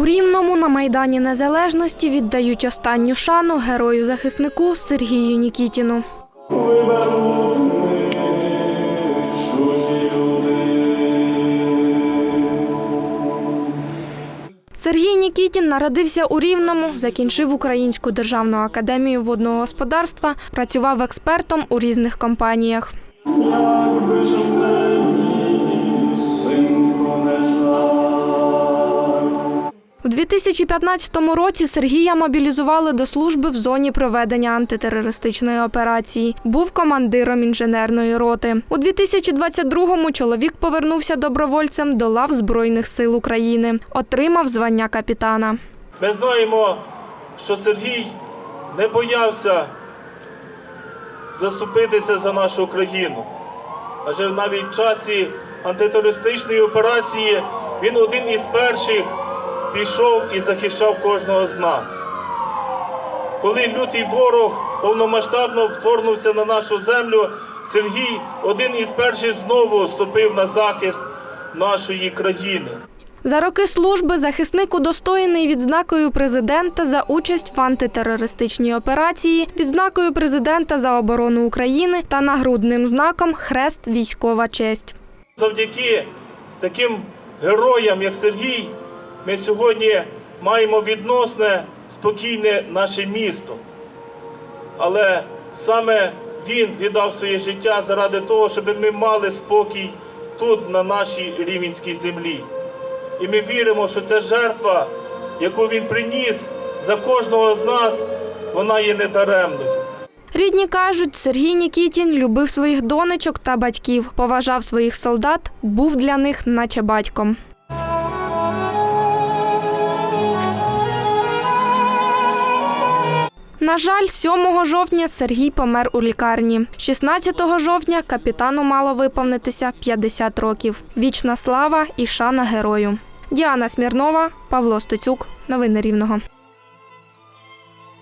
У Рівному на Майдані Незалежності віддають останню шану герою-захиснику Сергію Нікітіну. Сергій Нікітін народився у Рівному, закінчив Українську державну академію водного господарства, працював експертом у різних компаніях. У 2015 році Сергія мобілізували до служби в зоні проведення антитерористичної операції. Був командиром інженерної роти. У 2022-му чоловік повернувся добровольцем до лав Збройних сил України. Отримав звання капітана. Ми знаємо, що Сергій не боявся заступитися за нашу країну. Адже навіть в часі антитерористичної операції він один із перших пішов і захищав кожного з нас. Коли лютий ворог повномасштабно вторгнувся на нашу землю, Сергій один із перших знову ступив на захист нашої країни. За роки служби захисник удостоєний відзнакою президента за участь в антитерористичній операції, відзнакою президента за оборону України та нагрудним знаком Хрест Військова честь. Завдяки таким героям, як Сергій, ми сьогодні маємо відносне спокійне наше місто. Але саме він віддав своє життя заради того, щоб ми мали спокій тут, на нашій рівненській землі. І ми віримо, що ця жертва, яку він приніс за кожного з нас, вона є недаремною. Рідні кажуть, Сергій Нікітін любив своїх донечок та батьків, поважав своїх солдат, був для них наче батьком. На жаль, 7 жовтня Сергій помер у лікарні. 16 жовтня капітану мало виповнитися 50 років. Вічна слава і шана герою. Діана Смірнова, Павло Стоцюк. Новини Рівного.